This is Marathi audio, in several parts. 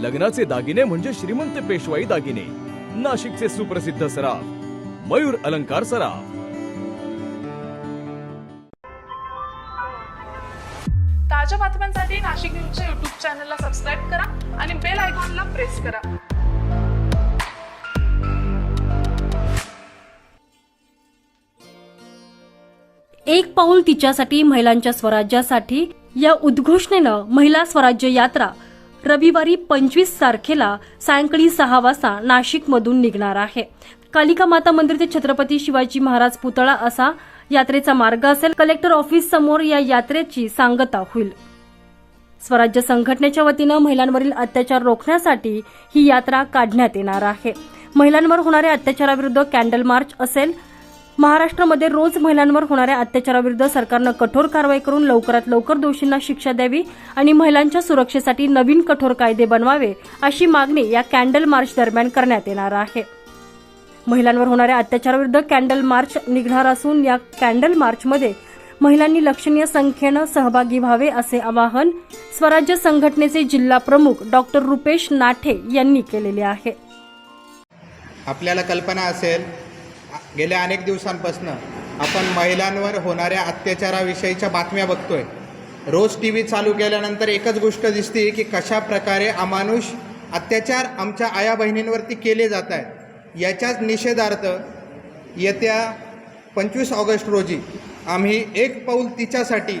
लग्नाचे दागिने म्हणजे श्रीमंत पेशवाई दागिने. नाशिकचे सुप्रसिद्ध सराफ मयूर अलंकार सराफ. ताज्या बातम्यांसाठी नाशिक न्यूजच्या युट्यूब चॅनलला सबस्क्राईब करा आणि बेल आयकॉनला प्रेस करा. एक पाऊल तिच्यासाठी महिलांच्या स्वराज्यासाठी या उद्घोषणेनं महिला स्वराज्य यात्रा रविवारी पंचवीस तारखेला सायंकाळी सहा वाजता नाशिकमधून निघणार आहे. कालिका माता मंदिर ते छत्रपती शिवाजी महाराज पुतळा असा यात्रेचा मार्ग असेल. कलेक्टर ऑफिस समोर या यात्रेची सांगता होईल. स्वराज्य संघटनेच्या वतीनं महिलांवरील अत्याचार रोखण्यासाठी ही यात्रा काढण्यात येणार आहे. महिलांवर होणाऱ्या अत्याचाराविरुद्ध कॅन्डल मार्च असेल. महाराष्ट्रामध्ये रोज महिलांवर होणाऱ्या अत्याचाराविरुद्ध सरकारनं कठोर कारवाई करून लवकरात लवकर दोषींना शिक्षा द्यावी आणि महिलांच्या सुरक्षेसाठी नवीन कठोर कायदे बनवावे अशी मागणी या कॅन्डल मार्च दरम्यान करण्यात येणार आहे. महिलांवर होणाऱ्या अत्याचाराविरुद्ध कॅन्डल मार्च निघणार असून या कॅन्डल मार्चमध्ये महिलांनी लक्षणीय संख्येनं सहभागी व्हावे असे आवाहन स्वराज्य संघटनेचे जिल्हा प्रमुख डॉक्टर रुपेश नाठे यांनी केलेले आहे. आपल्याला कल्पना असेल गेल्या अनेक दिवसांपासून आपण महिलांवर होणाऱ्या अत्याचाराविषयीच्या बातम्या बघतोय. रोज टी व्ही चालू केल्यानंतर एकच गोष्ट दिसते की कशा प्रकारे अमानुष अत्याचार आमच्या आया बहिणींवरती केले जात आहेत. याच्याच निषेधार्थ येत्या पंचवीस ऑगस्ट रोजी आम्ही एक पाऊल तिच्यासाठी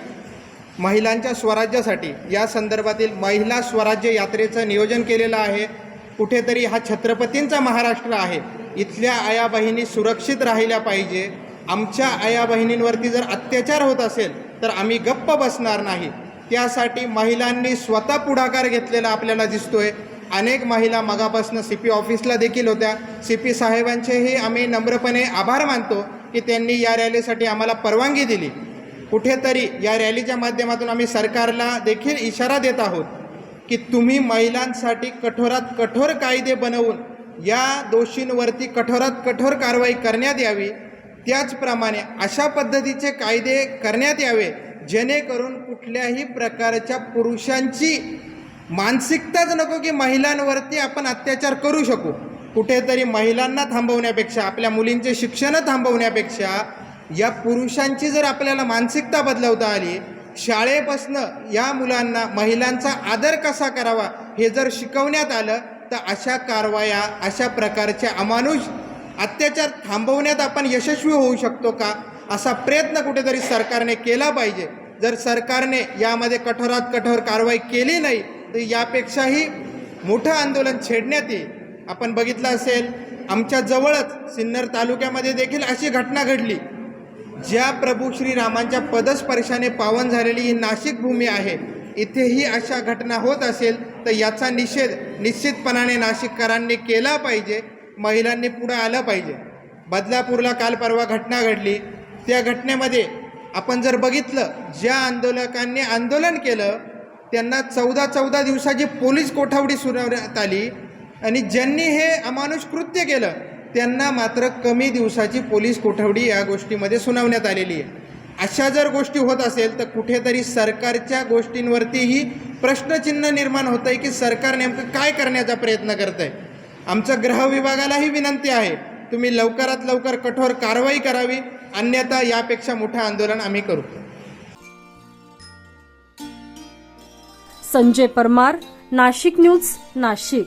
महिलांच्या स्वराज्यासाठी या संदर्भातील महिला स्वराज्य यात्रेचं नियोजन केलेलं आहे. कुठेतरी हा छत्रपतींचा महाराष्ट्र आहे. इथल्या आया बहिणी सुरक्षित राहिल्या पाहिजे. आमच्या आया बहिणींवरती जर अत्याचार होत असेल तर आम्ही गप्प बसणार नाही. त्यासाठी महिलांनी स्वतः पुढाकार घेतलेला आपल्याला दिसतोय. अनेक महिला मगापासून सी पी ऑफिसला देखील होत्या. सी पी साहेबांचेही आम्ही नम्रपणे आभार मानतो की त्यांनी या रॅलीसाठी आम्हाला परवानगी दिली. कुठेतरी या रॅलीच्या माध्यमातून आम्ही सरकारला देखील इशारा देत आहोत की तुम्ही महिलांसाठी कठोरात कठोर कायदे बनवून या दोषींवरती कठोरात कठोर कारवाई करण्यात यावी. त्याचप्रमाणे अशा पद्धतीचे कायदे करण्यात यावे जेणेकरून कुठल्याही प्रकारच्या पुरुषांची मानसिकताच नको की महिलांवरती आपण अत्याचार करू शकू. कुठेतरी महिलांना थांबवण्यापेक्षा आपल्या मुलींचे शिक्षण थांबवण्यापेक्षा या पुरुषांची जर आपल्याला मानसिकता बदलवता आली शाळेपासनं या मुलांना महिलांचा आदर कसा करावा हे जर शिकवण्यात आलं तर अशा कारवाया अशा प्रकारचे अमानुष अत्याचार थांबवण्यात आपण यशस्वी होऊ शकतो का? असा प्रयत्न कुठेतरी सरकारने केला पाहिजे. जर सरकारने यामध्ये कठोरात कठोर कारवाई केली नाही तर यापेक्षाही मोठं आंदोलन छेडण्यात येईल. आपण बघितलं असेल आमच्या जवळच सिन्नर तालुक्यामध्ये देखील अशी घटना घडली. ज्या प्रभू श्रीरामांच्या पदस्पर्शाने पावन झालेली ही नाशिक भूमी आहे इथेही अशा घटना होत असेल तर याचा निषेध निश्चितपणाने नाशिककरांनी केला पाहिजे महिलांनी पुढं आलं पाहिजे. बदलापूरला काल परवा घटना घडली. त्या घटनेमध्ये आपण जर बघितलं ज्या आंदोलकांनी आंदोलन केलं त्यांना चौदा चौदा दिवसाची पोलीस कोठावडी सुनावण्यात आली आणि ज्यांनी हे अमानुष कृत्य केलं त्यांना मात्र कमी दिवसाची पोलीस कोठवडी या गोष्टीमध्ये सुनावण्यात आलेली आहे. अशा जर गोष्टी होत असेल तर कुठेतरी सरकारच्या गोष्टींवरतीही प्रश्नचिन्ह निर्माण होतं आहे की सरकार नेमकं काय करण्याचा प्रयत्न करत आहे आमचं गृह विभागालाही विनंती आहे तुम्ही लवकरात लवकर कठोर कारवाई करावी अन्यथा यापेक्षा मोठं आंदोलन आम्ही करू. संजय परमार नाशिक न्यूज नाशिक.